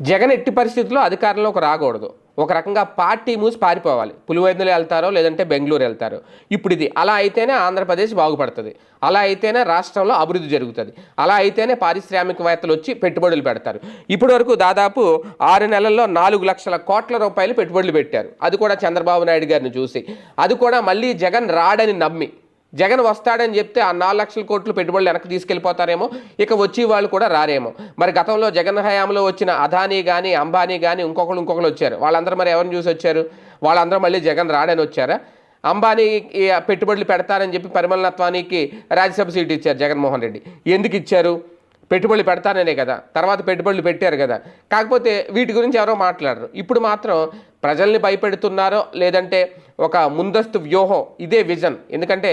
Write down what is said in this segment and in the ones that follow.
జగన్ ఎట్టి పరిస్థితుల్లో అధికారంలోకి రాకూడదు. ఒక రకంగా పార్టీ మూసి పారిపోవాలి. పులివైందులు వెళ్తారో లేదంటే బెంగళూరు వెళ్తారో. ఇప్పుడు ఇది అలా అయితేనే ఆంధ్రప్రదేశ్ బాగుపడుతుంది. అలా అయితేనే రాష్ట్రంలో అభివృద్ధి జరుగుతుంది. అలా అయితేనే పారిశ్రామికవేత్తలు వచ్చి పెట్టుబడులు పెడతారు. ఇప్పటి వరకు దాదాపు ఆరు నెలల్లో నాలుగు లక్షల కోట్ల రూపాయలు పెట్టుబడులు పెట్టారు. అది కూడా చంద్రబాబు నాయుడు గారిని చూసి. అది కూడా మళ్ళీ జగన్ రాడని నమ్మి. జగన్ వస్తాడని చెప్తే ఆ నాలుగు లక్షల కోట్లు పెట్టుబడులు వెనక్కి తీసుకెళ్ళిపోతారేమో ఇక వచ్చి వాళ్ళు కూడా రారేమో. మరి గతంలో జగన్ హయాంలో వచ్చిన అదానీ కానీ అంబానీ కానీ ఇంకొకరు ఇంకొకరు వచ్చారు. వాళ్ళందరూ మరి ఎవరిని చూసి వచ్చారు? వాళ్ళందరూ మళ్ళీ జగన్ రాడని వచ్చారా? అంబానీ పెట్టుబడులు పెడతారని చెప్పి పరిమళనత్వానికి రాజ్యసభ సీటు ఇచ్చారు జగన్మోహన్ రెడ్డి. ఎందుకు ఇచ్చారు? పెట్టుబడులు పెడతాననే కదా. తర్వాత పెట్టుబడులు పెట్టారు కదా. కాకపోతే వీటి గురించి ఎవరో మాట్లాడరు. ఇప్పుడు మాత్రం ప్రజల్ని భయపెడుతున్నారో లేదంటే ఒక ముందస్తు వ్యూహం ఇదే విజన్. ఎందుకంటే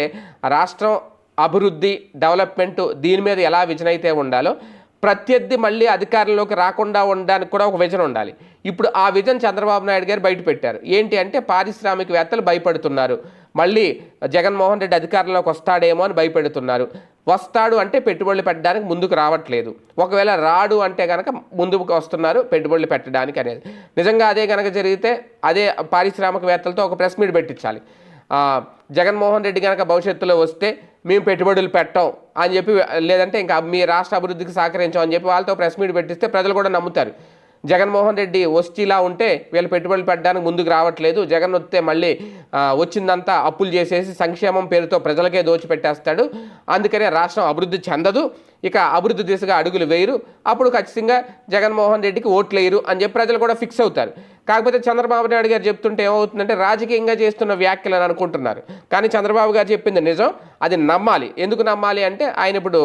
రాష్ట్రం అభివృద్ధి డెవలప్మెంట్ దీని మీద ఎలా విజన్ అయితే ఉండాలో ప్రత్యర్థి మళ్ళీ అధికారంలోకి రాకుండా ఉండడానికి కూడా ఒక విజన్ ఉండాలి. ఇప్పుడు ఆ విజన్ చంద్రబాబు నాయుడు గారు బయట పెట్టారు. ఏంటి అంటే పారిశ్రామికవేత్తలు భయపడుతున్నారు. మళ్ళీ జగన్మోహన్ రెడ్డి అధికారంలోకి వస్తాడేమో అని భయపెడుతున్నారు. వస్తాడు అంటే పెట్టుబడులు పెట్టడానికి ముందుకు రావట్లేదు. ఒకవేళ రాడు అంటే కనుక ముందుకు వస్తున్నారు పెట్టుబడులు పెట్టడానికి అనేది. నిజంగా అదే కనుక జరిగితే అదే పారిశ్రామికవేత్తలతో ఒక ప్రెస్ మీట్ పెట్టించాలి. జగన్మోహన్ రెడ్డి కనుక భవిష్యత్తులో వస్తే మేము పెట్టుబడులు పెట్టాం అని చెప్పి లేదంటే ఇంకా మీ రాష్ట్ర అభివృద్ధికి సహకరించాం అని చెప్పి వాళ్ళతో ప్రెస్ మీట్ పెట్టిస్తే ప్రజలు కూడా నమ్ముతారు. జగన్మోహన్ రెడ్డి వస్తిలా ఉంటే వీళ్ళు పెట్టుబడులు పెట్టడానికి ముందుకు రావట్లేదు. జగన్ వస్తే మళ్ళీ వచ్చిందంతా అప్పులు చేసేసి సంక్షేమం పేరుతో ప్రజలకే దోచిపెట్టేస్తాడు. అందుకనే రాష్ట్రం అభివృద్ధి చెందదు. ఇక అభివృద్ధి దిశగా అడుగులు వేయరు. అప్పుడు ఖచ్చితంగా జగన్మోహన్ రెడ్డికి ఓట్లు వేయరు అని చెప్పి ప్రజలు కూడా ఫిక్స్ అవుతారు. కాకపోతే చంద్రబాబు నాయుడు గారు చెప్తుంటే ఏమవుతుందంటే రాజకీయంగా చేస్తున్న వ్యాఖ్యలు అని అనుకుంటున్నారు. కానీ చంద్రబాబు గారు చెప్పింది నిజం అది నమ్మాలి. ఎందుకు నమ్మాలి అంటే ఆయన ఇప్పుడు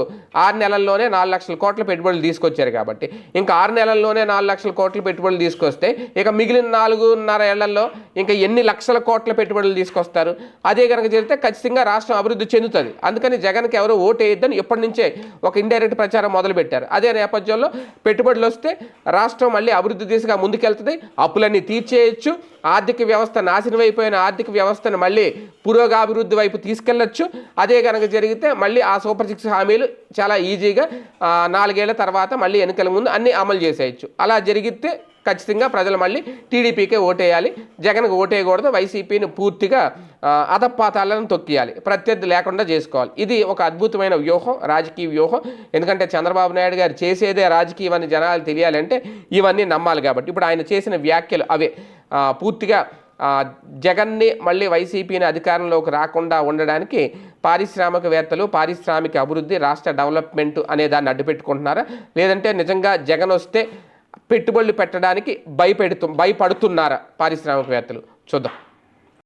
ఆరు నెలల్లోనే నాలుగు లక్షల కోట్ల పెట్టుబడులు తీసుకొచ్చారు కాబట్టి. ఇంకా ఆరు నెలల్లోనే నాలుగు లక్షల కోట్ల పెట్టుబడులు తీసుకొస్తే ఇక మిగిలిన నాలుగున్నర ఏళ్ళలో ఇంకా ఎన్ని లక్షల కోట్ల పెట్టుబడులు తీసుకొస్తారు? అదే కనుక జరిగితే ఖచ్చితంగా రాష్ట్రం అభివృద్ధి చెందుతుంది. అందుకని జగన్కి ఎవరు ఓటు వేయొద్దని ఎప్పటి నుంచే ఒక ఇండైరెక్ట్ ప్రచారం మొదలుపెట్టారు. అదే నేపథ్యంలో పెట్టుబడులు వస్తే రాష్ట్రం మళ్ళీ అభివృద్ధి దిశగా ముందుకెళ్తుంది. అప్పులన్నీ తీర్చేయచ్చు. ఆర్థిక వ్యవస్థ నాశనం అయిపోయిన ఆర్థిక వ్యవస్థను మళ్ళీ పురోగాభివృద్ధి వైపు తీసుకెళ్ళొచ్చు. అదే కనుక జరిగితే మళ్ళీ ఆ సూపర్ సిక్స్ హామీలు చాలా ఈజీగా నాలుగేళ్ళ తర్వాత మళ్ళీ ఎన్నికల ముందు అన్ని అమలు చేసేయచ్చు. అలా జరిగితే ఖచ్చితంగా ప్రజలు మళ్ళీ టీడీపీకే ఓటేయాలి. జగన్కి ఓటేయకూడదు. వైసీపీని పూర్తిగా అధపాతాలను తొక్కియాలి. ప్రత్యర్థి లేకుండా చేసుకోవాలి. ఇది ఒక అద్భుతమైన వ్యూహం రాజకీయ వ్యూహం. ఎందుకంటే చంద్రబాబు నాయుడు గారు చేసేదే రాజకీయం అని జనాలు తెలియాలంటే ఇవన్నీ నమ్మాలి కాబట్టి. ఇప్పుడు ఆయన చేసిన వ్యాఖ్యలు అవే. పూర్తిగా జగన్ని మళ్ళీ వైసీపీని అధికారంలోకి రాకుండా ఉండడానికి పారిశ్రామికవేత్తలు పారిశ్రామిక అభివృద్ధి రాష్ట్ర డెవలప్మెంట్ అనే దాన్ని అడ్డుపెట్టుకుంటున్నారా? లేదంటే నిజంగా జగన్ వస్తే పెట్టుబడులు పెట్టడానికి భయపెడుతు భయపడుతున్నారా పారిశ్రామికవేత్తలు? చూద్దాం.